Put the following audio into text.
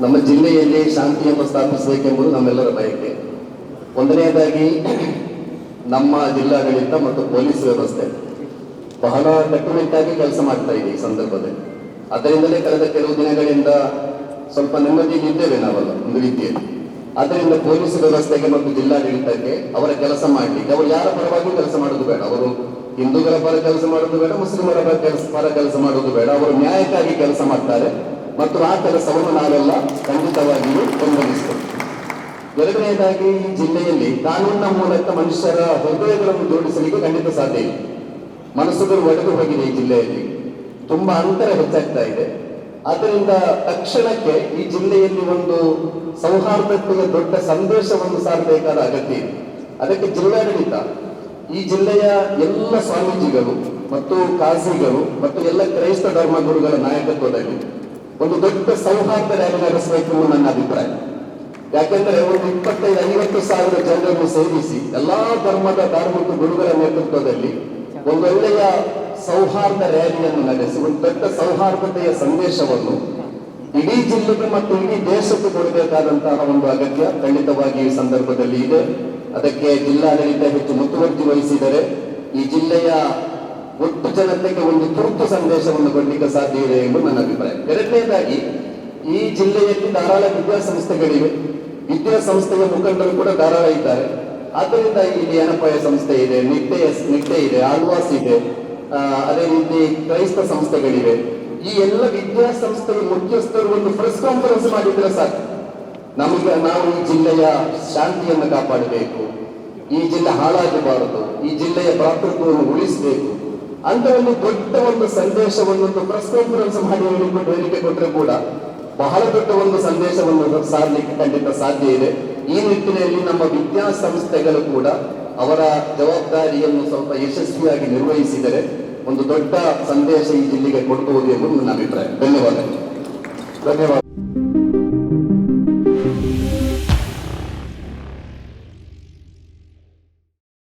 ನಮ್ಮ ಜಿಲ್ಲೆಯಲ್ಲಿ ಶಾಂತಿಯನ್ನು ಸ್ಥಾಪಿಸಬೇಕೆಂಬುದು ನಮ್ಮೆಲ್ಲರ ಬಯಕೆ. ಒಂದನೆಯದಾಗಿ, ನಮ್ಮ ಜಿಲ್ಲಾಡಳಿತ ಮತ್ತು ಪೊಲೀಸ್ ವ್ಯವಸ್ಥೆ. ಬಹಳ ಕಟ್ಟುನಿಟ್ಟಾಗಿ ಕೆಲಸ ಮಾಡ್ತಾ ಇದೆ ಈ ಸಂದರ್ಭದಲ್ಲಿ. ಅದರಿಂದಲೇ ಕಳೆದ ಕೆಲವು ದಿನಗಳಿಂದ ಸ್ವಲ್ಪ ನೆಮ್ಮದಿಯಲ್ಲಿ ಇದ್ದೇವೆ ನಾವೆಲ್ಲ ಒಂದು ರೀತಿಯಲ್ಲಿ. ಆದ್ದರಿಂದ ಪೊಲೀಸ್ ವ್ಯವಸ್ಥೆಗೆ ಮತ್ತು ಜಿಲ್ಲಾಡಳಿತಕ್ಕೆ ಅವರ ಕೆಲಸ ಮಾಡಲಿಕ್ಕೆ, ಅವರು ಯಾರ ಪರವಾಗಿ ಕೆಲಸ ಮಾಡೋದು ಬೇಡ. ಅವರು ಹಿಂದೂಗಳ ಪರ ಕೆಲಸ ಮಾಡೋದು ಬೇಡ, ಮುಸ್ಲಿಮರ ಕೆಲಸ ಪರ ಕೆಲಸ ಮಾಡೋದು ಬೇಡ. ಅವರು ನ್ಯಾಯಕ್ಕಾಗಿ ಕೆಲಸ ಮಾಡ್ತಾರೆ. ಮತ್ತು ಆ ಕೆಲಸವನ್ನು ನಾವೆಲ್ಲ ಖಂಡಿತವಾಗಿಯೂ ಬೆಂಬಲಿಸ್ತೇವೆ ಎರಡನೆಯದಾಗಿ ಈ ಜಿಲ್ಲೆಯಲ್ಲಿ ಕಾನೂನಿನ ಮೂಲಕ ಮನುಷ್ಯರ ಹೃದಯಗಳನ್ನು ಜೋಡಿಸಲಿಕ್ಕೆ ಖಂಡಿತ ಸಾಧ್ಯ ಇಲ್ಲ. ಮನಸ್ಸುಗಳು ಒಡೆದು ಹೋಗಿದೆ ಈ ಜಿಲ್ಲೆಯಲ್ಲಿ. ತುಂಬಾ ಅಂತರ ಹೆಚ್ಚಾಗ್ತಾ ಇದೆ. ಆದ್ದರಿಂದ ತಕ್ಷಣಕ್ಕೆ ಈ ಜಿಲ್ಲೆಯಲ್ಲಿ ಒಂದು ಸೌಹಾರ್ದತೆಯ ದೊಡ್ಡ ಸಂದೇಶವನ್ನು ಸಾರಬೇಕಾದ ಅಗತ್ಯ ಇದೆ. ಅದಕ್ಕೆ ಜಿಲ್ಲಾಡಳಿತ, ಈ ಜಿಲ್ಲೆಯ ಎಲ್ಲ ಸ್ವಾಮೀಜಿಗಳು ಮತ್ತು ಕಾಸಿಗಳು ಮತ್ತು ಎಲ್ಲ ಕ್ರೈಸ್ತ ಧರ್ಮಗುರುಗಳ ನಾಯಕತ್ವದಲ್ಲಿ ಒಂದು ದೊಡ್ಡ ಸೌಹಾರ್ದ ರ್ಯಾಲಿ ನಡೆಸಬೇಕು ನನ್ನ ಅಭಿಪ್ರಾಯ. ಯಾಕೆಂದ್ರೆ ಒಂದು ಇಪ್ಪತ್ತೈದು, ಐವತ್ತು ಸಾವಿರ ಜನರನ್ನು ಸೇರಿಸಿ ಎಲ್ಲಾ ಧರ್ಮದ ಧಾರ್ಮಿಕ ಗುರುಗಳ ನೇತೃತ್ವದಲ್ಲಿ ಒಂದು ಒಳ್ಳೆಯ ಸೌಹಾರ್ದ ರ್ಯಾಲಿಯನ್ನು ನಡೆಸಿ, ಒಂದು ದೊಡ್ಡ ಸೌಹಾರ್ದತೆಯ ಸಂದೇಶವನ್ನು ಇಡೀ ಜಿಲ್ಲೆಗೆ ಮತ್ತು ಇಡೀ ದೇಶಕ್ಕೆ ಕೊಡಬೇಕಾದಂತಹ ಒಂದು ಅಗತ್ಯ ಖಂಡಿತವಾಗಿ ಈ ಸಂದರ್ಭದಲ್ಲಿ ಇದೆ. ಅದಕ್ಕೆ ಜಿಲ್ಲಾಡಳಿತ ಹೆಚ್ಚು ಮುತುವರ್ಜಿ ವಹಿಸಿದರೆ ಈ ಜಿಲ್ಲೆಯ ಒಟ್ಟು ಜನತೆಗೆ ಒಂದು ತುರ್ತು ಸಂದೇಶವನ್ನು ಕೊಡಲಿಕ್ಕೆ ಸಾಧ್ಯ ಇದೆ ಎಂದು ನನ್ನ ಅಭಿಪ್ರಾಯ. ಎರಡನೇದಾಗಿ, ಈ ಜಿಲ್ಲೆಯಲ್ಲಿ ಧಾರಾಳ ವಿದ್ಯಾಸಂಸ್ಥೆಗಳಿವೆ. ವಿದ್ಯಾಸಂಸ್ಥೆಯ ಮುಖಂಡರು ಕೂಡ ಧಾರಾಳ ಇದ್ದಾರೆ. ಆದ್ದರಿಂದ ಇಲ್ಲಿ ಅನಪಾಯ ಸಂಸ್ಥೆ ಇದೆ, ನಿಟ್ಟೆ ನಿಟ್ಟೆ ಇದೆ, ಆಳ್ವಾಸ್ ಇದೆ. ಅದೇ ರೀತಿ ಕ್ರೈಸ್ತ ಸಂಸ್ಥೆಗಳಿವೆ. ಈ ಎಲ್ಲ ವಿದ್ಯಾಸಂಸ್ಥೆಯ ಮುಖ್ಯಸ್ಥರು ಒಂದು ಪ್ರೆಸ್ ಕಾನ್ಫರೆನ್ಸ್ ಮಾಡಿದ್ರೆ ಸಾಕು. ನಮಗೆ, ನಾವು ಈ ಜಿಲ್ಲೆಯ ಶಾಂತಿಯನ್ನು ಕಾಪಾಡಬೇಕು. ಈ ಜಿಲ್ಲೆ ಹಾಳಾಗಬಾರದು. ಈ ಜಿಲ್ಲೆಯ ಭ್ರಾತೃತ್ವವನ್ನು ಉಳಿಸಬೇಕು. ಅಂತ ಒಂದು ದೊಡ್ಡ ಒಂದು ಸಂದೇಶವನ್ನು ಒಂದು ಪ್ರೆಸ್ ಕಾನ್ಫರೆನ್ಸ್ ಮಾಡಿ ಹೇಳಿಕೊಂಡು ಹೇಳಿಕೆ ಕೊಟ್ಟರೆ ಕೂಡ ಬಹಳ ದೊಡ್ಡ ಒಂದು ಸಂದೇಶವನ್ನು ಸಾರಲಿಕ್ಕೆ ಖಂಡಿತ ಸಾಧ್ಯ ಇದೆ. ಈ ನಿಟ್ಟಿನಲ್ಲಿ ನಮ್ಮ ವಿದ್ಯಾಸಂಸ್ಥೆಗಳು ಕೂಡ ಅವರ ಜವಾಬ್ದಾರಿಯನ್ನು ಸ್ವಲ್ಪ ಯಶಸ್ವಿಯಾಗಿ ನಿರ್ವಹಿಸಿದರೆ ಒಂದು ದೊಡ್ಡ ಸಂದೇಶ ಈ ಜಿಲ್ಲೆಗೆ ಕೊಡಬಹುದು ಎಂಬುದು ನನ್ನ ಅಭಿಪ್ರಾಯ. ಧನ್ಯವಾದಗಳು. ಧನ್ಯವಾದ.